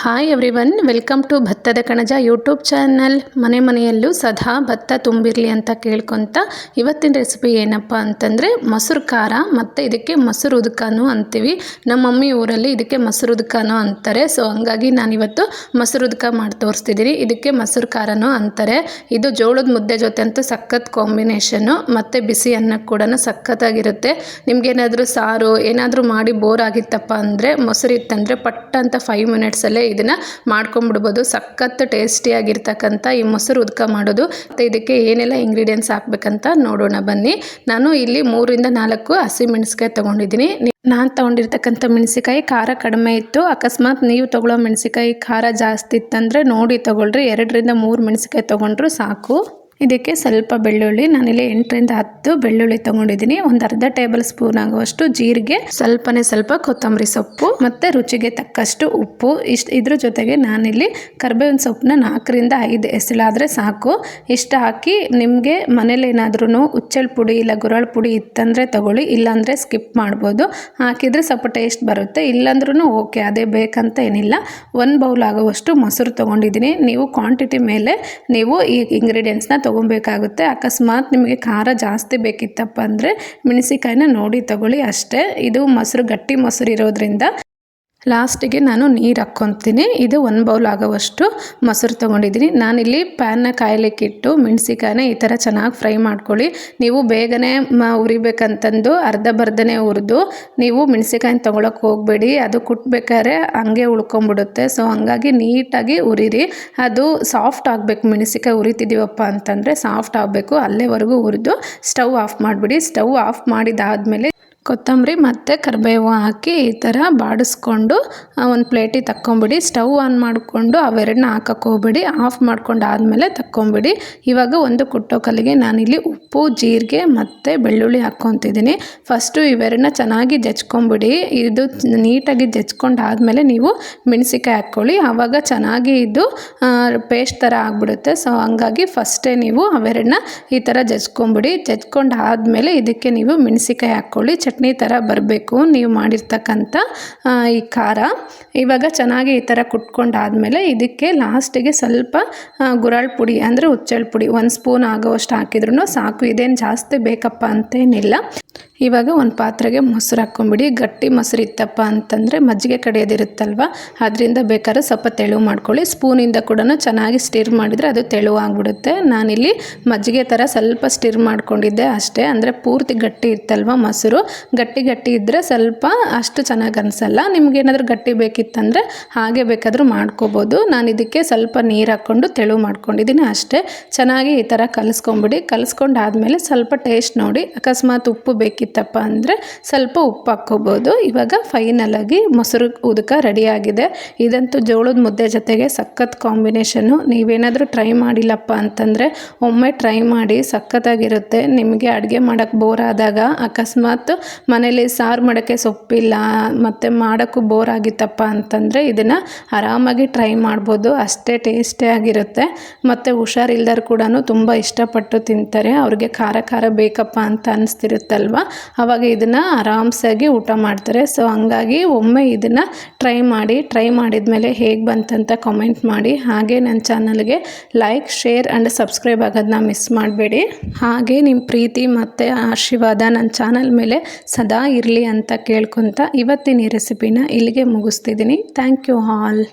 Hi every one welcome to ಭತ್ತದ ಕಣಜ YouTube channel ಮನೆ ಮನೆಯಲ್ಲೂ ಸದಾ ಭತ್ತ ತುಂಬಿರಲಿ ಅಂತ ಕೇಳ್ಕೊತ ಇವತ್ತಿನ ರೆಸಿಪಿ ಏನಪ್ಪ ಅಂತಂದರೆ ಮೊಸರು ಖಾರ ಮತ್ತು ಇದಕ್ಕೆ ಮೊಸರು ಉದ್ಕನೂ ಅಂತೀವಿ. ನಮ್ಮ ಮಮ್ಮಿ ಊರಲ್ಲಿ ಇದಕ್ಕೆ ಮೊಸರು ಉದ್ಕನೂ ಅಂತಾರೆ. ಸೊ ಹಂಗಾಗಿ ನಾನಿವತ್ತು ಮೊಸರು ಉದುಕ ಮಾಡಿ ತೋರಿಸ್ತಿದ್ದೀನಿ ಇದಕ್ಕೆ ಮೊಸರು ಖಾರನೂ ಅಂತಾರೆ. ಇದು ಜೋಳದ ಮುದ್ದೆ ಜೊತೆ ಅಂತೂ ಸಖತ್ ಕಾಂಬಿನೇಷನ್ನು ಮತ್ತು ಬಿಸಿ ಅನ್ನ ಕೂಡ ಸಖತ್ತಾಗಿರುತ್ತೆ. ನಿಮಗೇನಾದರೂ ಸಾರು ಏನಾದರೂ ಮಾಡಿ ಬೋರ್ ಆಗಿತ್ತಪ್ಪ ಅಂದರೆ ಮೊಸರು ಇತ್ತಂದರೆ ಪಟ್ಟ ಅಂತ ಫೈವ್ ಮಿನಿಟ್ಸಲ್ಲೇ ಇದನ್ನು ಮಾಡ್ಕೊಂಬಿಡ್ಬೋದು ಸಖತ್ ಟೇಸ್ಟಿಯಾಗಿರ್ತಕ್ಕಂಥ ಈ ಮೊಸರು ಉದ್ಕ ಮಾಡೋದು. ಮತ್ತು ಇದಕ್ಕೆ ಏನೆಲ್ಲ ಇಂಗ್ರೀಡಿಯೆಂಟ್ಸ್ ಹಾಕ್ಬೇಕಂತ ನೋಡೋಣ ಬನ್ನಿ. ನಾನು ಇಲ್ಲಿ ಮೂರಿಂದ ನಾಲ್ಕು ಹಸಿ ಮೆಣಸಿಕಾಯಿ ತೊಗೊಂಡಿದ್ದೀನಿ. ನಾನು ತೊಗೊಂಡಿರ್ತಕ್ಕಂಥ ಮೆಣಸಿಕಾಯಿ ಖಾರ ಕಡಿಮೆ ಇತ್ತು. ಅಕಸ್ಮಾತ್ ನೀವು ತೊಗೊಳ್ಳೋ ಮೆಣಸಿಕಾಯಿ ಖಾರ ಜಾಸ್ತಿ ಇತ್ತಂದರೆ ನೋಡಿ ತೊಗೊಳ್ರಿ. ಎರಡರಿಂದ ಮೂರು ಮೆಣಸಿಕಾಯಿ ತೊಗೊಂಡ್ರು ಸಾಕು. ಇದಕ್ಕೆ ಸ್ವಲ್ಪ ಬೆಳ್ಳುಳ್ಳಿ. ನಾನಿಲ್ಲಿ ಎಂಟರಿಂದ ಹತ್ತು ಬೆಳ್ಳುಳ್ಳಿ ತಗೊಂಡಿದ್ದೀನಿ. ಒಂದು ಅರ್ಧ ಟೇಬಲ್ ಸ್ಪೂನ್ ಆಗುವಷ್ಟು ಜೀರಿಗೆ, ಸ್ವಲ್ಪನೇ ಸ್ವಲ್ಪ ಕೊತ್ತಂಬರಿ ಸೊಪ್ಪು ಮತ್ತು ರುಚಿಗೆ ತಕ್ಕಷ್ಟು ಉಪ್ಪು. ಇಷ್ಟು ಇದ್ರ ಜೊತೆಗೆ ನಾನಿಲ್ಲಿ ಕರ್ಬೇವಿನ ಸೊಪ್ಪನ್ನ ನಾಲ್ಕರಿಂದ ಐದು ಎಸಳಾದರೆ ಸಾಕು. ಇಷ್ಟು ಹಾಕಿ ನಿಮಗೆ ಮನೇಲಿ ಏನಾದ್ರೂ ಉಚ್ಚಲ್ ಪುಡಿ ಇಲ್ಲ ಗುರಳ್ ಪುಡಿ ಇತ್ತಂದರೆ ತಗೊಳ್ಳಿ, ಇಲ್ಲಾಂದರೆ ಸ್ಕಿಪ್ ಮಾಡ್ಬೋದು. ಹಾಕಿದರೆ ಸ್ವಲ್ಪ ಟೇಸ್ಟ್ ಬರುತ್ತೆ. ಇಲ್ಲಾಂದ್ರೂ ಓಕೆ, ಅದೇ ಬೇಕಂತ ಏನಿಲ್ಲ. ಒಂದು ಬೌಲ್ ಆಗುವಷ್ಟು ಮೊಸರು ತೊಗೊಂಡಿದ್ದೀನಿ. ನೀವು ಕ್ವಾಂಟಿಟಿ ಮೇಲೆ ನೀವು ಈ ಇಂಗ್ರೀಡಿಯೆಂಟ್ಸ್ನ ತೊಗೊಬೇಕಾಗುತ್ತೆ ಅಕಸ್ಮಾತ್ ನಿಮಗೆ ಖಾರ ಜಾಸ್ತಿ ಬೇಕಿತ್ತಪ್ಪ ಅಂದರೆ ಮೆಣಸಿಕಾಯಿನ ನೋಡಿ ತಗೊಳ್ಳಿ ಅಷ್ಟೇ. ಇದು ಮೊಸರು ಗಟ್ಟಿ ಮೊಸರು ಇರೋದ್ರಿಂದ ಲಾಸ್ಟಿಗೆ ನಾನು ನೀರು ಹಾಕ್ಕೊತೀನಿ. ಇದು ಒಂದು ಬೌಲ್ ಆಗೋವಷ್ಟು ಮೊಸರು ತೊಗೊಂಡಿದ್ದೀನಿ. ನಾನಿಲ್ಲಿ ಪ್ಯಾನ್ನ ಕಾಯಲಿಕ್ಕೆ ಇಟ್ಟು ಮೆಣಸಿಕಾಯನ್ನ ಈ ಥರ ಚೆನ್ನಾಗಿ ಫ್ರೈ ಮಾಡ್ಕೊಳ್ಳಿ. ನೀವು ಬೇಗನೆ ಮ ಉರಿಬೇಕಂತಂದು ಅರ್ಧ ಬರ್ಧನೆ ಹುರಿದು ನೀವು ಮೆಣಸಿಕಾಯಿನ ತೊಗೊಳಕ್ಕೆ ಹೋಗಬೇಡಿ. ಅದು ಕುಟ್ಬೇಕಾದ್ರೆ ಹಂಗೆ ಉಳ್ಕೊಂಬಿಡುತ್ತೆ. ಸೊ ಹಂಗಾಗಿ ನೀಟಾಗಿ ಉರಿರಿ. ಅದು ಸಾಫ್ಟ್ ಆಗಬೇಕು. ಮೆಣಸಿಕಾಯಿ ಉರಿತಿದ್ದೀವಪ್ಪ ಅಂತಂದರೆ ಸಾಫ್ಟ್ ಆಗಬೇಕು. ಅಲ್ಲೇವರೆಗೂ ಹುರಿದು ಸ್ಟವ್ ಆಫ್ ಮಾಡಿಬಿಡಿ. ಸ್ಟವ್ ಆಫ್ ಮಾಡಿದಾದಮೇಲೆ ಕೊತ್ತಂಬರಿ ಮತ್ತು ಕರಿಬೇವು ಹಾಕಿ ಈ ಥರ ಬಾಡಿಸ್ಕೊಂಡು ಒಂದು ಪ್ಲೇಟಿಗೆ ತಕ್ಕೊಂಬಿಡಿ. ಸ್ಟವ್ ಆನ್ ಮಾಡಿಕೊಂಡು ಅವೆರಡನ್ನ ಹಾಕಕ್ಕೆ ಹೋಗ್ಬೇಡಿ. ಆಫ್ ಮಾಡ್ಕೊಂಡು ಆದಮೇಲೆ ತಕ್ಕೊಂಬಿಡಿ. ಇವಾಗ ಒಂದು ಕುಟ್ಟೋ ಕಲ್ಲಿಗೆ ನಾನಿಲ್ಲಿ ಉಪ್ಪು, ಜೀರಿಗೆ ಮತ್ತು ಬೆಳ್ಳುಳ್ಳಿ ಹಾಕ್ಕೊತಿದ್ದೀನಿ. ಫಸ್ಟು ಇವೆರಡನ್ನ ಚೆನ್ನಾಗಿ ಜಚ್ಕೊಂಬಿಡಿ ಇದು ನೀಟಾಗಿ ಜಚ್ಕೊಂಡು ಆದಮೇಲೆ ನೀವು ಮೆಣಸಿಕಾಯಿ ಹಾಕ್ಕೊಳ್ಳಿ. ಆವಾಗ ಚೆನ್ನಾಗಿ ಇದು ಪೇಸ್ಟ್ ಥರ ಆಗಿಬಿಡುತ್ತೆ. ಸೊ, ಹಂಗಾಗಿ ಫಸ್ಟೇ ನೀವು ಅವೆರಡನ್ನ ಈ ಥರ ಜಚ್ಕೊಂಬಿಡಿ ಜಚ್ಕೊಂಡು ಆದಮೇಲೆ ಇದಕ್ಕೆ ನೀವು ಮೆಣಸಿಕಾಯಿ ಹಾಕ್ಕೊಳ್ಳಿ. ಚಟ್ ಚಟ್ನಿ ಥರ ಬರಬೇಕು. ನೀವು ಮಾಡಿರ್ತಕ್ಕಂಥ ಈ ಖಾರ. ಇವಾಗ ಚೆನ್ನಾಗಿ ಈ ಥರ ಕುಟ್ಕೊಂಡಾದಮೇಲೆ ಇದಕ್ಕೆ ಲಾಸ್ಟಿಗೆ ಸ್ವಲ್ಪ ಗುರಾಳ್ ಪುಡಿ ಅಂದರೆ ಹುಚ್ಚಳ್ ಪುಡಿ. ಒಂದು ಸ್ಪೂನ್ ಆಗೋವಷ್ಟು ಹಾಕಿದ್ರು ಸಾಕು. ಇದೇನು ಜಾಸ್ತಿ ಬೇಕಪ್ಪ ಅಂತೇನಿಲ್ಲ. ಇವಾಗ ಒಂದು ಪಾತ್ರೆಗೆ ಮೊಸರು ಹಾಕ್ಕೊಂಬಿಡಿ. ಗಟ್ಟಿ ಮೊಸರು ಇತ್ತಪ್ಪ ಅಂತಂದರೆ ಮಜ್ಜಿಗೆ ಕಡಿಯೋದಿರುತ್ತಲ್ವ, ಅದರಿಂದ ಬೇಕಾದ್ರೆ ಸ್ವಲ್ಪ ತೆಳು ಮಾಡ್ಕೊಳ್ಳಿ. ಸ್ಪೂನಿಂದ ಕೂಡ ಚೆನ್ನಾಗಿ ಸ್ಟಿರ್ ಮಾಡಿದರೆ ಅದು ತೆಳುವಾಗ್ಬಿಡುತ್ತೆ ನಾನಿಲ್ಲಿ ಮಜ್ಜಿಗೆ ಥರ ಸ್ವಲ್ಪ ಸ್ಟಿರ್ ಮಾಡ್ಕೊಂಡಿದ್ದೆ ಅಷ್ಟೇ. ಅಂದರೆ ಪೂರ್ತಿ ಗಟ್ಟಿ ಇತ್ತಲ್ವ ಮೊಸರು. ಗಟ್ಟಿ ಗಟ್ಟಿ ಇದ್ದರೆ ಸ್ವಲ್ಪ ಅಷ್ಟು ಚೆನ್ನಾಗಿ ಅನಿಸಲ್ಲ. ನಿಮಗೇನಾದರೂ ಗಟ್ಟಿ ಬೇಕಿತ್ತಂದರೆ ಹಾಗೆ ಬೇಕಾದರೂ ಮಾಡ್ಕೋಬೋದು. ನಾನು ಇದಕ್ಕೆ ಸ್ವಲ್ಪ ನೀರು ಹಾಕ್ಕೊಂಡು ತೆಳು ಮಾಡ್ಕೊಂಡಿದ್ದೀನಿ ಅಷ್ಟೇ. ಚೆನ್ನಾಗಿ ಈ ಥರ ಕಲಿಸ್ಕೊಂಬಿಡಿ. ಕಲಿಸ್ಕೊಂಡಾದ್ಮೇಲೆ ಸ್ವಲ್ಪ ಟೇಸ್ಟ್ ನೋಡಿ. ಅಕಸ್ಮಾತ್ ಉಪ್ಪು ಬೇಕಿತ್ತು ಬೇಕಿತ್ತಪ್ಪ ಅಂದರೆ ಸ್ವಲ್ಪ ಉಪ್ಪು ಹಾಕ್ಕೋಬೋದು. ಇವಾಗ ಫೈನಲಾಗಿ ಮೊಸರು ಉದಕ ರೆಡಿಯಾಗಿದೆ ಇದಂತೂ ಜೋಳದ ಮುದ್ದೆ ಜೊತೆಗೆ ಸಖತ್ ಕಾಂಬಿನೇಷನ್ನು ನೀವೇನಾದರೂ ಟ್ರೈ ಮಾಡಿಲ್ಲಪ್ಪ ಅಂತಂದರೆ ಒಮ್ಮೆ ಟ್ರೈ ಮಾಡಿ ಸಖತ್ತಾಗಿರುತ್ತೆ. ನಿಮಗೆ ಅಡುಗೆ ಮಾಡೋಕ್ಕೆ ಬೋರ್ ಆದಾಗ ಅಕಸ್ಮಾತ್ ಮನೇಲಿ ಸಾರು ಮಾಡೋಕ್ಕೆ ಸೊಪ್ಪಿಲ್ಲ, ಮತ್ತು ಮಾಡೋಕ್ಕೂ ಬೋರ್ ಆಗಿತ್ತಪ್ಪ ಅಂತಂದರೆ ಇದನ್ನು ಆರಾಮಾಗಿ ಟ್ರೈ ಮಾಡ್ಬೋದು. ಅಷ್ಟೇ ಟೇಸ್ಟೇ ಆಗಿರುತ್ತೆ. ಮತ್ತು ಹುಷಾರಿಲ್ದರು ಕೂಡ ತುಂಬ ಇಷ್ಟಪಟ್ಟು ತಿಂತಾರೆ. ಅವ್ರಿಗೆ ಖಾರ ಖಾರ ಬೇಕಪ್ಪ ಅಂತ ಅನಿಸ್ತಿರುತ್ತಲ್ವ? ಆವಾಗ ಇದನ್ನು ಆರಾಮ್ಸಾಗಿ ಊಟ ಮಾಡ್ತಾರೆ. ಸೊ ಹಂಗಾಗಿ ಒಮ್ಮೆ ಇದನ್ನು ಟ್ರೈ ಮಾಡಿ ಟ್ರೈ ಮಾಡಿದ ಮೇಲೆ ಹೇಗೆ ಬಂತಂತ ಕಮೆಂಟ್ ಮಾಡಿ. ಹಾಗೆ ನನ್ನ ಚಾನಲ್ಗೆ ಲೈಕ್ ಶೇರ್ ಆ್ಯಂಡ್ ಸಬ್ಸ್ಕ್ರೈಬ್ ಆಗೋದನ್ನ ಮಿಸ್ ಮಾಡಬೇಡಿ. ಹಾಗೆ ನಿಮ್ಮ ಪ್ರೀತಿ ಮತ್ತು ಆಶೀರ್ವಾದ ನನ್ನ ಚಾನಲ್ ಮೇಲೆ ಸದಾ ಇರಲಿ ಅಂತ ಕೇಳ್ಕೊತ ಇವತ್ತಿನ ಈ ರೆಸಿಪಿನ ಇಲ್ಲಿಗೆ ಮುಗಿಸ್ತಿದ್ದೀನಿ. Thank you all